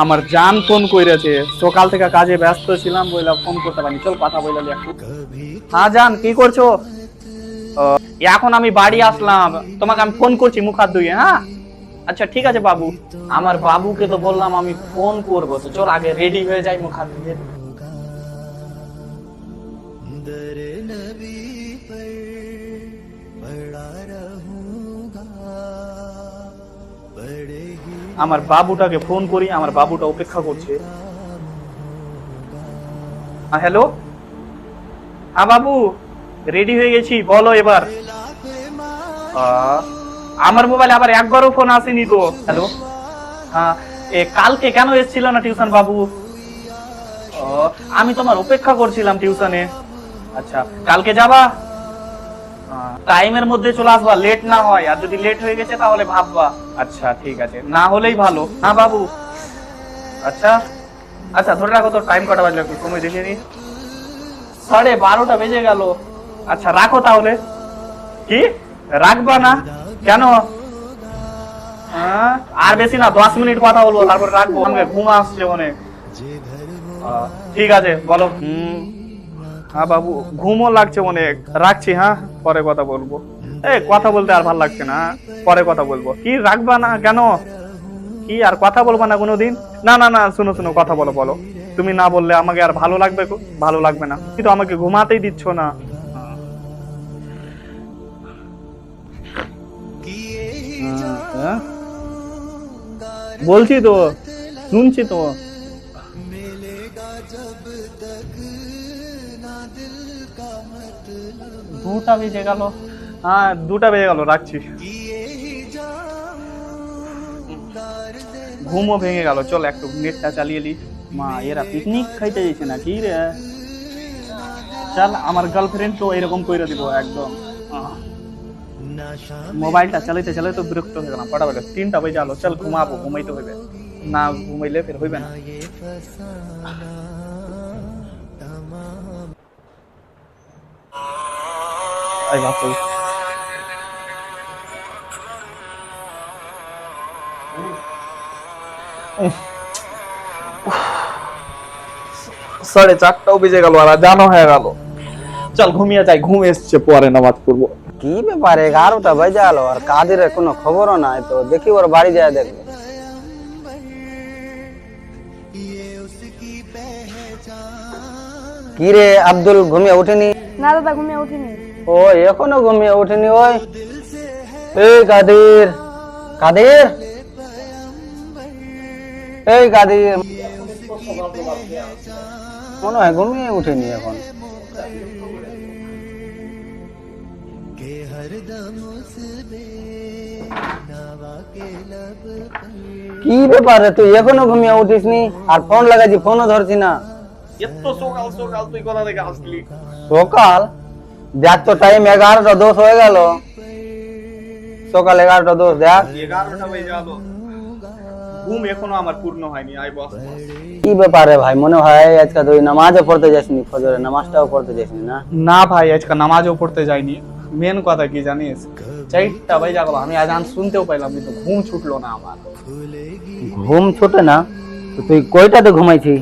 আমার জান ফোন কইরেছে সকাল থেকে কাজে ব্যস্ত ছিলাম বইলা ফোন করতে পারিনি। চল কথা বইলালি একটু। হ্যাঁ জান, কি করছ? এখন আমি বাড়ি আসলাম। তোমাকে আমি ফোন করছি মুখ হাত ধুয়ে হ্যাঁ? আচ্ছা ঠিক আছে, বাবু। আমার বাবুকে তো বললাম আমি ফোন করব, তো চল আগে রেডি হয়ে যাই মুখ হাত ধুয়ে दर আমার বাবুটাকে ফোন করি, আমার বাবুটা অপেক্ষা করছে। হ্যালো? হ্যাঁ বাবু, রেডি হয়ে গেছি, বলো এবার। আমার মোবাইলে আবার একবারও ফোন আসেনি তো। হ্যালো? হ্যাঁ এ, কালকে কেন এসেছিল না টিউশন বাবু? আমি তোমার অপেক্ষা করছিলাম টিউশনে। আচ্ছা কালকে যাবা? টাইমের মধ্যে চলে আসবা লেট না হয়। আর যদি লেট হয়ে গেছে তাহলে ভাববা। আচ্ছা ঠিক আছে। না হলেই ভালো। হ্যাঁ বাবু আচ্ছা আচ্ছা ধরে রাখো তো টাইম কটা বাজলো একটু সময় দেখে নি। সাড়ে বারোটা বেজে গেল। আচ্ছা রাখো তাহলে। কি? রাখবা না? কেন? হ্যাঁ, আর বেশি না দশ মিনিট কথা বলব তারপর রাখব। আমাকে ঘুম আসছে অনেক। ঠিক আছে বলো। হুম। হ্যাঁ বাবু ঘুমও লাগছে অনেক। রাখছি হ্যাঁ? পরে কথা বলব। এ কথা বলতে আর ভালো লাগছে না হ্যাঁ? পরে কথা বলব। কি রাখবা না কেন? কি আর কথা বলবা না কোনোদিন? না না না শুনো শুনো কথা বলো বলো। তুমি না বললে আমাকে আর ভালো লাগবে ভালো লাগবে না। কিন্তু আমাকে ঘুমাতেই দিচ্ছ না। হ্যাঁ, হ্যাঁ। বলছি তো শুনছি তো। দুটা বেজে গেল। হ্যাঁ দুটা বেজে গেল, রাখছি। ঘুমও ভেঙে গেল। চল, একটু নেটটা চালিয়ে নি মা, এরা পিকনিক খাইতে যাইছে না কি রে? চল, আমার গার্লফ্রেন্ড তো এরকম করে দিব একদম। মোবাইলটা চালাইতে চালাইতে বিরক্ত হয়ে গেলাম কটা বেলা তিনটা বেজে আলো চল, ঘুমাবো, ঘুমাইতে হইবে। না, ঘুমাইলে ফের হইবে না। I got this. সাড়ে চারটাও বেজে গেল আর জানো হয়ে গেল। চল ঘুমিয়ে যাই ঘুম এসছে পরে নামাজ পড়ব। কি ব্যাপারে এগারোটা বেজে গেল আর কাদের কোনো খবরও নাই তো? দেখি ওর বাড়ি যায় দেখব। কি রে আব্দুল ঘুমিয়ে উঠেনি? না দাদা ঘুমিয়ে উঠিনি। ও এখনও ঘুমিয়ে উঠেনি ওই। এই কাদির কাদির? এই কাদির। মনে হয় ঘুমিয়ে উঠেনি এখন। কি ব্যাপার তুই? এখনও ঘুমিয়ে উঠিস নি আর ফোন লাগাইছি ফোনও ধরছি না। এত সকাল সকাল তুই কথা দেখে আসলি? সকাল? দেখ তো টাইম এগারোটা দোষ হয়ে গেল। সকাল এগারোটা দোষ দেখ। এগারোটা বেজে গেল। ঘুম এখনও আমার পূর্ণ হয়নি আই বস। কি ব্যাপারে ভাই? মনে হয় আজকে তুই নামাজও পড়তে যাসনি ফজরে নামাজটাও পড়তে যাসনি না? না ভাই আজকে নামাজও পড়তে যাইনি। মেন কথা কি জানিস? বেজে গেল আমি আজান শুনতেও পাইলাম কিন্তু ঘুম ছুটলো না আমার। ঘুম ছোটে না? তুই কয়টাতে ঘুমাইছি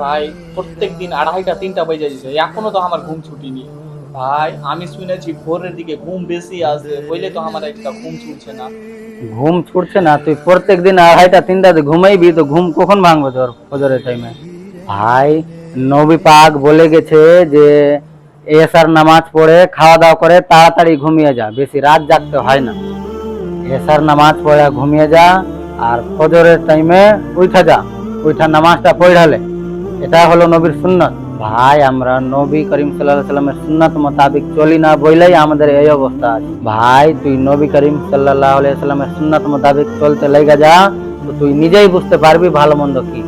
ভাই প্রত্যেক দিন আড়াইটা তিনটা বেজে যাচ্ছে এখনও তো আমার ঘুম ছুটিনি। ভাই, আমি শুনেছি ভোরের দিকে ঘুম বেশি আসে বইলে তো আমার একটা ঘুম ছুটছে না। ঘুম ছুটছে না, তুই প্রত্যেক দিন আড়াইটা তিনটাতে ঘুমাইবি, তো ঘুম কখন ভাঙবে তোর ফজরের টাইমে ভাই, নবী পাক বলে গেছে যে, এসার নামাজ পড়ে খাওয়া দাওয়া করে তাড়াতাড়ি ঘুমিয়ে যা, বেশি রাত জাগতে হয় না। এসার নামাজ পড়ে, ঘুমিয়ে যা, আর ফজরের টাইমে উঠা যা উঠা নামাজটা পড়ালে এটা হলো নবীর সুন্নত। ভাই, আমরা নবী করিম সাল্লাহ সাল্লামের সুন্নত মোতাবিক চলি না বইলেই আমাদের এই অবস্থা আছে। ভাই, তুই নবী করিম সাল্লাহ সাল্লামের সুন্নত মোতাবিক চলতে লেগে যা তুই নিজেই বুঝতে পারবি ভালো মন্দ কি।